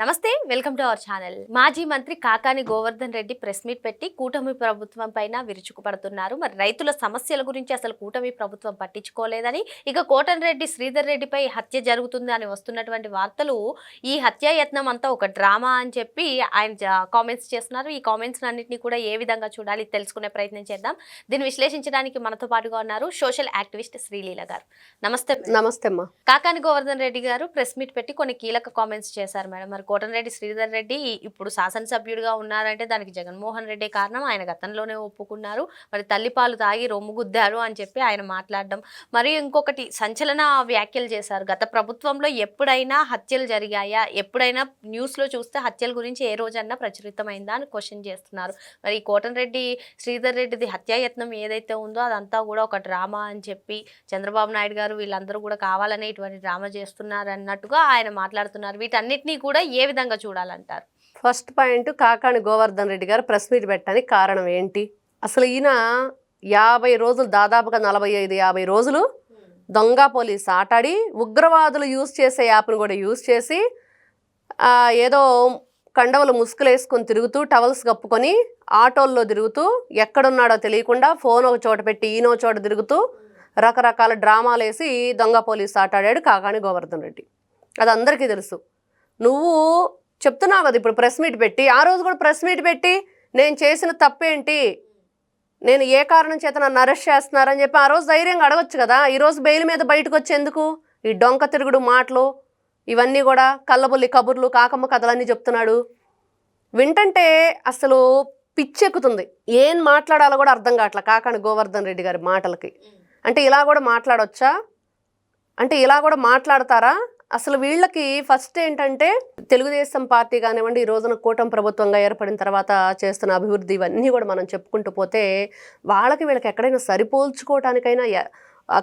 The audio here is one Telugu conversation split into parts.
నమస్తే వెల్కమ్ టు అవర్ ఛానల్. మాజీ మంత్రి కాకాని గోవర్ధన్ రెడ్డి ప్రెస్ మీట్ పెట్టి కూటమి ప్రభుత్వం పైన విరుచుకుపడుతున్నారు. మరి రైతుల సమస్యల గురించి అసలు కూటమి ప్రభుత్వం పట్టించుకోలేదని ఇక కోటన్ రెడ్డి శ్రీధర్ రెడ్డిపై హత్య జరుగుతుంది అని వస్తున్నటువంటి వార్తలు ఈ హత్యాయత్నం అంతా ఒక డ్రామా అని చెప్పి ఆయన కామెంట్స్ చేస్తున్నారు. ఈ కామెంట్స్ అన్నింటినీ కూడా ఏ విధంగా చూడాలి తెలుసుకునే ప్రయత్నం చేద్దాం. దీన్ని విశ్లేషించడానికి మనతో పాటుగా ఉన్నారు సోషల్ యాక్టివిస్ట్ శ్రీలీల గారు. నమస్తే నమస్తే అమ్మా. కాకాని గోవర్ధన్ రెడ్డి గారు ప్రెస్ మీట్ పెట్టి కొన్ని కీలక కామెంట్స్ చేశారు మేడం. మరి కోటంరెడ్డి శ్రీధర్ రెడ్డి ఇప్పుడు శాసనసభ్యుడిగా ఉన్నారంటే దానికి జగన్మోహన్ రెడ్డి కారణం. ఆయన గతంలోనే ఒప్పుకున్నారు. మరి తల్లిపాలు తాగి రొమ్ము గుద్దారు అని చెప్పి ఆయన మాట్లాడడం. మరియు ఇంకొకటి సంచలన వ్యాఖ్యలు చేశారు. గత ప్రభుత్వంలో ఎప్పుడైనా హత్యలు జరిగాయా? ఎప్పుడైనా న్యూస్లో చూస్తే హత్యల గురించి ఏ రోజన్నా ప్రచురితమైందా అని క్వశ్చన్ చేస్తున్నారు. మరి ఈ కోటంరెడ్డి శ్రీధర్ రెడ్డిది హత్యాయత్నం ఏదైతే ఉందో అదంతా కూడా ఒక డ్రామా అని చెప్పి చంద్రబాబు నాయుడు గారు వీళ్ళందరూ కూడా కావాలనే ఇటువంటి డ్రామా చేస్తున్నారు అన్నట్టుగా ఆయన మాట్లాడుతున్నారు. వీటన్నిటినీ కూడా ఏ విధంగా చూడాలంటారు? ఫస్ట్ పాయింట్ కాకాణి గోవర్ధన్ రెడ్డి గారు ప్రెస్ మీట్ పెట్టడానికి కారణం ఏంటి? అసలు ఈయన యాభై రోజులు దాదాపుగా నలభై ఐదు యాభై రోజులు దొంగ పోలీస్ ఆటాడి ఉగ్రవాదులు యూజ్ చేసే యాప్ను కూడా యూజ్ చేసి ఏదో కండవలు ముసుగులు వేసుకొని తిరుగుతూ టవల్స్ కప్పుకొని ఆటోల్లో తిరుగుతూ ఎక్కడున్నాడో తెలియకుండా ఫోన్ ఒక చోట పెట్టి ఈయనో చోట తిరుగుతూ రకరకాల డ్రామాలు వేసి దొంగ పోలీస్ ఆటాడాడు కాకాణి గోవర్ధన్ రెడ్డి. అది అందరికీ తెలుసు. నువ్వు చెప్తున్నావు కదా ఇప్పుడు ప్రెస్ మీట్ పెట్టి ఆ రోజు కూడా ప్రెస్ మీట్ పెట్టి నేను చేసిన తప్పేంటి? నేను ఏ కారణం చేత నన్ను అరెస్ట్ చేస్తున్నారని చెప్పి ఆ రోజు ధైర్యంగా అడగొచ్చు కదా. ఈరోజు బెయిల్ మీద బయటకు వచ్చేందుకు ఈ డొంక తిరుగుడు మాటలు ఇవన్నీ కూడా కళ్ళబుల్లి కబుర్లు కాకమ్మ కథలన్నీ చెప్తున్నాడు. వింటంటే అసలు పిచ్చెక్కుతుంది. ఏం మాట్లాడాలో కూడా అర్థం కావట్లే కాకండి గోవర్ధన్ రెడ్డి గారి మాటలకి. అంటే ఇలా కూడా మాట్లాడొచ్చా? అంటే ఇలా కూడా మాట్లాడతారా? అసలు వీళ్ళకి ఫస్ట్ ఏంటంటే తెలుగుదేశం పార్టీ కానివ్వండి ఈ రోజున కూటమి ప్రభుత్వంగా ఏర్పడిన తర్వాత చేస్తున్న అభివృద్ధి ఇవన్నీ కూడా మనం చెప్పుకుంటూ పోతే వాళ్ళకి వీళ్ళకి ఎక్కడైనా సరిపోల్చుకోవటానికైనా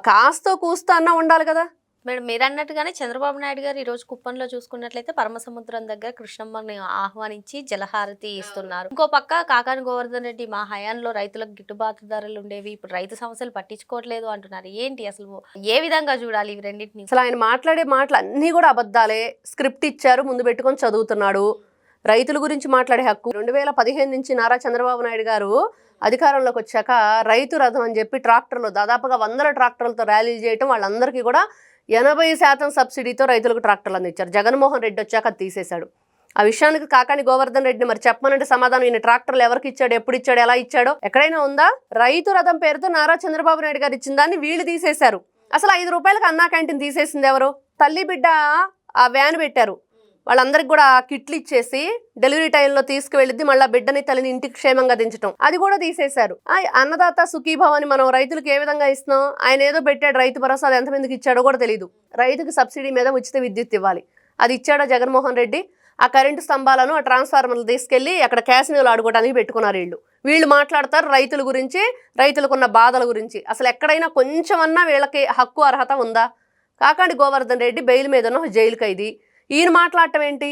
కాస్త కూస్త కాస్తో అన్నా ఉండాలి కదా. మేడం మీరు అన్నట్టుగానే చంద్రబాబు నాయుడు గారు ఈ రోజు కుప్పంలో చూసుకున్నట్లయితే పరమసముద్రం దగ్గర కృష్ణమ్మని ఆహ్వానించి జలహారతి ఇస్తున్నారు. ఇంకో పక్క కాకాని గోవర్ధన్ రెడ్డి మా హయాంలో రైతులకు గిట్టుబాటు ధరలు ఉండేవి. ఇప్పుడు రైతు సమస్యలు పట్టించుకోవట్లేదు అంటున్నారు. ఏంటి అసలు ఏ విధంగా చూడాలి ఇవి రెండింటిని? అసలు ఆయన మాట్లాడే మాటలు అన్నీ కూడా అబద్ధాలే. స్క్రిప్ట్ ఇచ్చారు ముందు పెట్టుకొని చదువుతున్నాడు. రైతుల గురించి మాట్లాడే హక్కు. రెండు వేల పదిహేను నుంచి నారా చంద్రబాబు నాయుడు గారు అధికారంలోకి వచ్చాక రైతు రథం అని చెప్పి ట్రాక్టర్లు దాదాపుగా వందల ట్రాక్టర్లతో ర్యాలీలు చేయటం వాళ్ళందరికీ కూడా ఎనభై శాతం సబ్సిడీతో రైతులకు ట్రాక్టర్లు అందించారు. జగన్మోహన్ రెడ్డి వచ్చాక అది తీసేశాడు. ఆ విషయానికి కాకాని గోవర్ధన్ రెడ్డిని మరి చెప్పమనంటే సమాధానం ఈయన ట్రాక్టర్లు ఎవరికి ఇచ్చాడు ఎప్పుడు ఇచ్చాడు ఎలా ఇచ్చాడో ఎక్కడైనా ఉందా? రైతు రథం పేరుతో నారా చంద్రబాబు నాయుడు గారు ఇచ్చిన దాన్ని వీళ్ళు తీసేశారు. అసలు ఐదు రూపాయలకు అన్నా క్యాంటీన్ తీసేసింది ఎవరు? తల్లి బిడ్డ ఆ వ్యాన్ పెట్టారు. వాళ్ళందరికి కూడా కిట్లు ఇచ్చేసి డెలివరీ టైంలో తీసుకువెళ్ళిద్ది మళ్ళీ బిడ్డని తల్లిని ఇంటికి క్షేమంగా దించడం అది కూడా తీసేశారు. ఆ అన్నదాత సుఖీభావాన్ని మనం రైతులకు ఏ విధంగా ఇస్తున్నాం? ఆయన ఏదో పెట్టాడు రైతు భరోసా అది ఎంతమందికి ఇచ్చాడో కూడా తెలియదు రైతుకి సబ్సిడీ మీద ఉచిత విద్యుత్ ఇవ్వాలి. అది ఇచ్చాడో జగన్మోహన్ రెడ్డి? ఆ కరెంటు స్తంభాలను ఆ ట్రాన్స్ఫార్మర్లు తీసుకెళ్ళి అక్కడ క్యాసినోలు ఆడుకోవడానికి పెట్టుకున్నారు వీళ్ళు. వీళ్ళు మాట్లాడతారు రైతుల గురించి రైతులకున్న బాధల గురించి. అసలు ఎక్కడైనా కొంచెమన్నా వీళ్ళకి హక్కు అర్హత ఉందా? కాకాండి గోవర్ధన్ రెడ్డి బెయిల్ మీద ఉన్న జైలు ఖైదీ ఈయన మాట్లాడటం ఏంటి?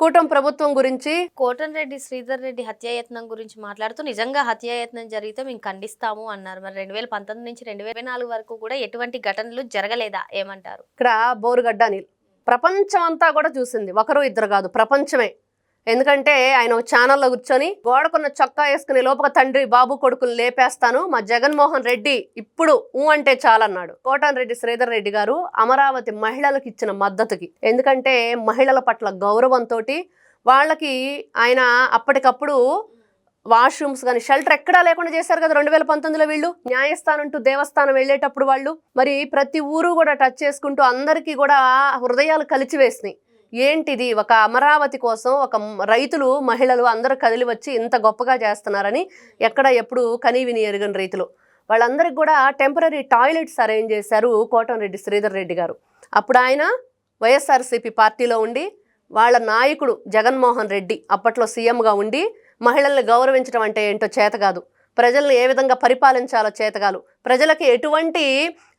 కూటమి ప్రభుత్వం గురించి? కోటన్ రెడ్డి శ్రీధర్ రెడ్డి హత్యాయత్నం గురించి మాట్లాడుతూ నిజంగా హత్యాయత్నం జరిగితే మేము ఖండిస్తాము అన్నారు. మరి రెండు వేల పంతొమ్మిది నుంచి రెండు వేల నాలుగు వరకు కూడా ఎటువంటి ఘటనలు జరగలేదా? ఏమంటారు? ఇక్కడ బోరుగడ్డ అనిల్ ప్రపంచం అంతా కూడా చూసింది. ఒకరు ఇద్దరు కాదు ప్రపంచమే. ఎందుకంటే ఆయన ఛానల్లో కూర్చొని గోడకున్న చొక్కా వేసుకుని లోపల తండ్రి బాబు కొడుకుని లేపేస్తాను మా జగన్మోహన్ రెడ్డి ఇప్పుడు ఊ అంటే చాలన్నాడు. కోటన్ రెడ్డి శ్రీధర్ రెడ్డి గారు అమరావతి మహిళలకు ఇచ్చిన మద్దతుకి. ఎందుకంటే మహిళల పట్ల గౌరవంతో వాళ్ళకి ఆయన అప్పటికప్పుడు వాష్రూమ్స్ కానీ షెల్టర్ ఎక్కడా లేకుండా చేశారు కదా రెండు వేల పంతొమ్మిదిలో వీళ్ళు. న్యాయస్థానం టు దేవస్థానం వెళ్ళేటప్పుడు వాళ్ళు. మరి ప్రతి ఊరు కూడా టచ్ చేసుకుంటూ అందరికీ కూడా హృదయాలు కలిచివేసినాయి. ఏంటిది? ఒక అమరావతి కోసం ఒక రైతులు మహిళలు అందరూ కదిలి వచ్చి ఇంత గొప్పగా చేస్తున్నారని ఎక్కడ ఎప్పుడు కనీవిని ఎరుగని రైతులు. వాళ్ళందరికీ కూడా టెంపరీ టాయిలెట్స్ అరేంజ్ చేశారు కోటంరెడ్డి శ్రీధర్ రెడ్డి గారు. అప్పుడు ఆయన వైఎస్ఆర్సీపీ పార్టీలో ఉండి వాళ్ళ నాయకుడు జగన్మోహన్ రెడ్డి అప్పట్లో సీఎంగా ఉండి మహిళల్ని గౌరవించడం అంటే ఏంటో చేత కాదు. ప్రజల్ని ఏ విధంగా పరిపాలించాలో చేతగాలు ప్రజలకి ఎటువంటి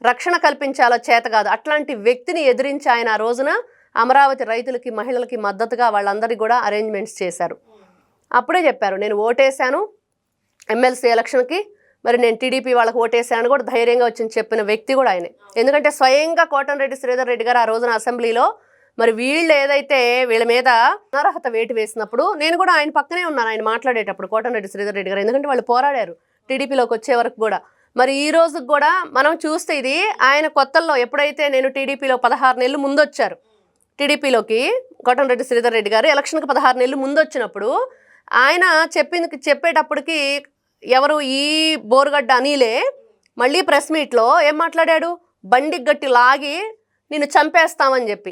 రక్షణ కల్పించాలో చేత కాదు. అట్లాంటి వ్యక్తిని ఎదిరించి ఆయన ఆ రోజున అమరావతి రైతులకి మహిళలకి మద్దతుగా వాళ్ళందరికీ కూడా అరేంజ్మెంట్స్ చేశారు. అప్పుడే చెప్పారు నేను ఓటేశాను ఎమ్మెల్సీ ఎలక్షన్కి మరి నేను టీడీపీ వాళ్ళకి ఓటేసాను కూడా ధైర్యంగా వచ్చి చెప్పిన వ్యక్తి కూడా ఆయనే. ఎందుకంటే స్వయంగా కోటంరెడ్డి శ్రీధర్ రెడ్డి గారు ఆ రోజున అసెంబ్లీలో మరి వీళ్ళు ఏదైతే వీళ్ళ మీద అనర్హత వేటు వేసినప్పుడు నేను కూడా ఆయన పక్కనే ఉన్నాను ఆయన మాట్లాడేటప్పుడు కోటంరెడ్డి శ్రీధర్ రెడ్డి గారు ఎందుకంటే వాళ్ళు పోరాడారు టీడీపీలోకి వచ్చే వరకు కూడా. మరి ఈ రోజు కూడా మనం చూస్తే ఇది ఆయన కొత్తల్లో ఎప్పుడైతే నేను టీడీపీలో పదహారు నెలలు ముందొచ్చారు టీడీపీలోకి రెడ్డి శ్రీధర్ రెడ్డి గారు ఎలక్షన్కి పదహారు నెలలు ముందు వచ్చినప్పుడు ఆయన చెప్పింది చెప్పేటప్పటికి ఎవరు ఈ బోరుగడ్డ అనిలే మళ్ళీ ప్రెస్ మీట్లో ఏం మాట్లాడాడు? బండి గట్టి లాగి నిన్ను చంపేస్తామని చెప్పి.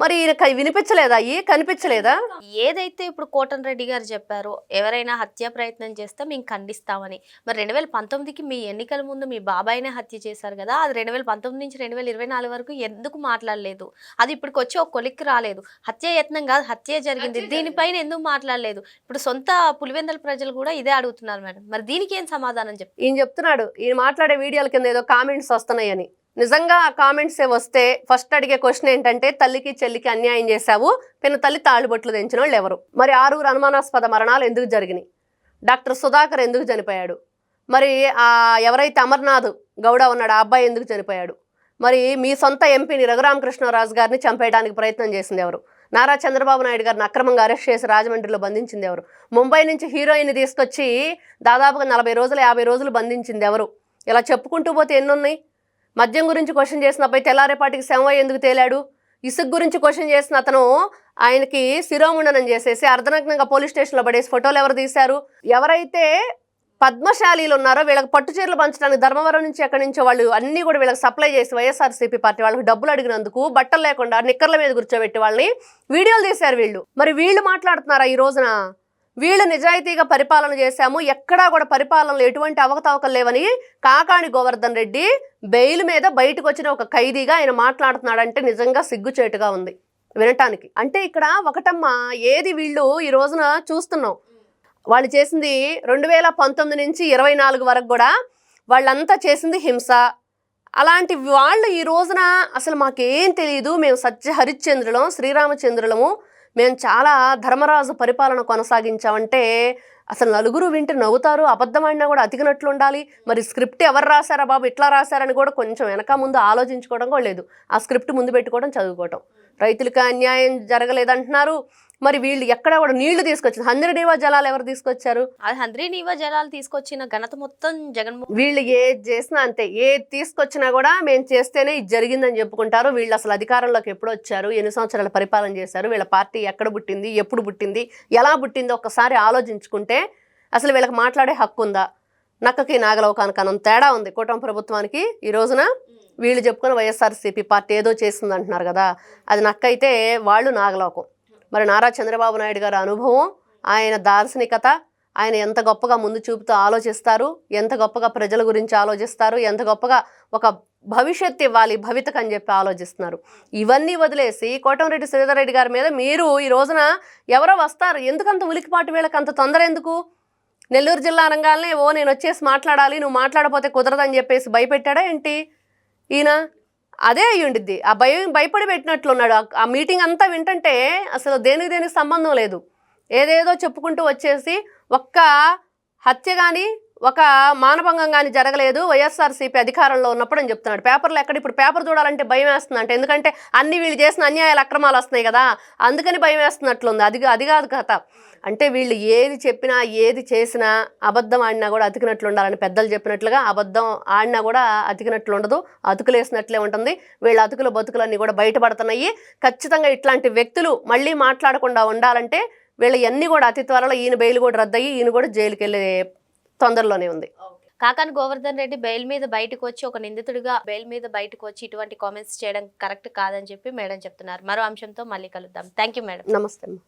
మరి ఈయన వినిపించలేదా? అయ్యి కనిపించలేదా? ఏదైతే ఇప్పుడు కోటన్ రెడ్డి గారు చెప్పారో ఎవరైనా హత్య ప్రయత్నం చేస్తే మేము ఖండిస్తామని. మరి రెండు వేల పంతొమ్మిదికి మీ ఎన్నికల ముందు మీ బాబాయినే హత్య చేశారు కదా అది రెండు వేల పంతొమ్మిది నుంచి రెండు వేల ఇరవై నాలుగు వరకు ఎందుకు మాట్లాడలేదు? అది ఇప్పటికి వచ్చి ఒక కొలిక్కి రాలేదు. హత్య యత్నం కాదు హత్య జరిగింది. దీనిపైన ఎందుకు మాట్లాడలేదు? ఇప్పుడు సొంత పులివెందల ప్రజలు కూడా ఇదే అడుగుతున్నారు మేడం. మరి దీనికి ఏం సమాధానం చెప్పి ఈయన చెప్తున్నాడు ఈయన మాట్లాడే వీడియోల కింద ఏదో కామెంట్స్ వస్తున్నాయని. నిజంగా ఆ కామెంట్సే వస్తే ఫస్ట్ అడిగే క్వశ్చన్ ఏంటంటే తల్లికి చెల్లికి అన్యాయం చేశావు పిన్న తల్లి తాళిబొట్లు తెంచిన వాళ్ళు ఎవరు? మరి ఆరుగురు అనుమానాస్పద మరణాలు ఎందుకు జరిగినాయి? డాక్టర్ సుధాకర్ ఎందుకు చనిపోయాడు? మరి ఆ ఎవరైతే అమర్నాథ్ గౌడ ఉన్నాడు ఆ అబ్బాయి ఎందుకు చనిపోయాడు? మరి మీ సొంత ఎంపీని రఘురామకృష్ణరాజు గారిని చంపేయడానికి ప్రయత్నం చేసింది ఎవరు? నారా చంద్రబాబు నాయుడు గారిని అక్రమంగా అరెస్ట్ చేసి రాజమండ్రిలో బంధించింది ఎవరు? ముంబై నుంచి హీరోయిన్ తీసుకొచ్చి దాదాపుగా నలభై రోజులు యాభై రోజులు బంధించింది ఎవరు? ఇలా చెప్పుకుంటూ పోతే ఎన్ని ఉన్నాయి? మద్యం గురించి క్వశ్చన్ చేసిన అబ్బాయి తెల్లారేపాటికి శవ ఎందుకు తేలాడు? ఇసుక్ గురించి క్వశ్చన్ చేసిన అతను ఆయనకి శిరోముండనం చేసేసి అర్ధనగ్నంగా పోలీస్ స్టేషన్లో పడేసి ఫోటోలు ఎవరు తీశారు? ఎవరైతే పద్మశాలీలు ఉన్నారో వీళ్ళకి పట్టు చీరలు పంచడానికి ధర్మవరం నుంచి ఎక్కడి నుంచో వాళ్ళు అన్నీ కూడా వీళ్ళకి సప్లై చేసి వైఎస్ఆర్సీపీ పార్టీ వాళ్ళకి డబ్బులు అడిగినందుకు బట్టలు లేకుండా నిక్కర్ల మీద కూర్చోబెట్టి వాళ్ళని వీడియోలు తీశారు వీళ్ళు. మరి వీళ్ళు మాట్లాడుతున్నారా ఈ రోజున? వీళ్ళు నిజాయితీగా పరిపాలన చేశాము. ఎక్కడా కూడా పరిపాలనలో ఎటువంటి అవకతవకలు లేవని కాకాణి గోవర్ధన్ రెడ్డి బెయిల్ మీద బయటకు వచ్చిన ఒక ఖైదీగా ఆయన మాట్లాడుతున్నాడంటే నిజంగా సిగ్గుచేటుగా ఉంది వినటానికి. అంటే ఇక్కడ ఒకటమ్మా ఏది వీళ్ళు ఈ రోజున చూస్తున్నాం. వాళ్ళు చేసింది రెండు వేల పంతొమ్మిది నుంచి ఇరవై నాలుగు వరకు కూడా వాళ్ళంతా చేసింది హింస. అలాంటి వాళ్ళు ఈ రోజున అసలు మాకేం తెలియదు మేము సత్య హరిశ్చంద్రులం శ్రీరామచంద్రులము. మేము చాలా ధర్మరాజు పరిపాలన కొనసాగించామంటే అసలు నలుగురు వింటే నవ్వుతారు అబద్ధమైనా కూడా అతికినట్లు ఉండాలి. మరి స్క్రిప్ట్ ఎవరు రాశారా బాబు? ఇట్లా రాశారని కూడా కొంచెం వెనక ముందు ఆలోచించుకోవడం కూడా లేదు. ఆ స్క్రిప్ట్ ముందు పెట్టుకోవడం చదువుకోవటం. రైతులకి అన్యాయం జరగలేదంటున్నారు. మరి వీళ్ళు ఎక్కడ కూడా నీళ్ళు తీసుకొచ్చారు హండ్రెడ్ నీవా జలాలు ఎవరు తీసుకొచ్చారు? హంద్రీ నీవా జలాలు తీసుకొచ్చిన ఘనత మొత్తం జగన్మోహన్ వీళ్ళు ఏది చేసినా అంతే ఏది తీసుకొచ్చినా కూడా మేము చేస్తేనే ఇది జరిగిందని చెప్పుకుంటారు. వీళ్ళు అసలు అధికారంలోకి ఎప్పుడు వచ్చారు? ఎన్ని సంవత్సరాల పరిపాలన చేశారు? వీళ్ళ పార్టీ ఎక్కడ పుట్టింది? ఎప్పుడు పుట్టింది? ఎలా పుట్టిందో ఒక్కసారి ఆలోచించుకుంటే అసలు వీళ్ళకి మాట్లాడే హక్కు ఉందా? నక్కకి నాగలోకానికి అనంత తేడా ఉంది. కూటమి ప్రభుత్వానికి ఈ రోజున వీళ్ళు చెప్పుకొని వైఎస్ఆర్సీపీ పార్టీ ఏదో చేసింది అంటున్నారు కదా. అది నక్కైతే వాళ్ళు నాగలోకం. మరి నారా చంద్రబాబు నాయుడు గారి అనుభవం ఆయన దార్శనికత ఆయన ఎంత గొప్పగా ముందు చూపుతూ ఆలోచిస్తారు ఎంత గొప్పగా ప్రజల గురించి ఆలోచిస్తారు ఎంత గొప్పగా ఒక భవిష్యత్తు ఇవ్వాలి భవితకు అని చెప్పి ఆలోచిస్తున్నారు. ఇవన్నీ వదిలేసి కోటమిరెడ్డి శ్రీధర్ రెడ్డి గారి మీద మీరు ఈ రోజున ఎవరో వస్తారు. ఎందుకంత ఉలికిపాటు వీళ్ళకి? అంత తొందర ఎందుకు? నెల్లూరు జిల్లా అనగానే ఓ నేను వచ్చేసి మాట్లాడాలి నువ్వు మాట్లాడపోతే కుదరదని చెప్పేసి భయపెట్టాడా ఏంటి? ఈయన అదే అయి ఉండిద్ది. ఆ భయం భయపడి పెట్టినట్లున్నాడు. ఆ- మీటింగ్ అంతా వింటంటే అసలు దేనికి దేనికి సంబంధం లేదు. ఏదేదో చెప్పుకుంటూ వచ్చేసి ఒక్క హత్య కానీ ఒక మానభంగం కానీ జరగలేదు. వైఎస్ఆర్సీపీ అధికారంలో ఉన్నప్పుడు అని చెప్తున్నాడు. పేపర్లో ఎక్కడ ఇప్పుడు పేపర్ చూడాలంటే భయం వేస్తుంది అంటే ఎందుకంటే అన్ని వీళ్ళు చేసిన అన్యాయాలు అక్రమాలు వస్తున్నాయి కదా. అందుకని భయం వేస్తున్నట్లుంది. అది అది కాదు కథ. అంటే వీళ్ళు ఏది చెప్పినా ఏది చేసినా అబద్ధం ఆడినా కూడా అతికినట్లు ఉండాలని పెద్దలు చెప్పినట్లుగా అబద్ధం ఆడినా కూడా అతికినట్లు ఉండదు అతుకులేసినట్లే ఉంటుంది. వీళ్ళ అతుకుల బతుకులన్నీ కూడా బయటపడుతున్నాయి. ఖచ్చితంగా ఇట్లాంటి వ్యక్తులు మళ్ళీ మాట్లాడకుండా ఉండాలంటే వీళ్ళ అన్నీ కూడా అతి త్వరలో ఈయన బెయిల్ కూడా రద్దయ్యి ఈయన కూడా జైలుకి వెళ్ళే తొందరలోనే ఉంది. కాకాని గోవర్ధన్ రెడ్డి బెయిల్ మీద బయటకు వచ్చి ఒక నిందితుడిగా బెయిల్ మీద బయటకు వచ్చి ఇటువంటి కామెంట్స్ చేయడం కరెక్ట్ కాదని చెప్పి మేడం చెప్తున్నారు. మరో అంశంతో మళ్ళీ కలుద్దాం. Thank you madam. నమస్తే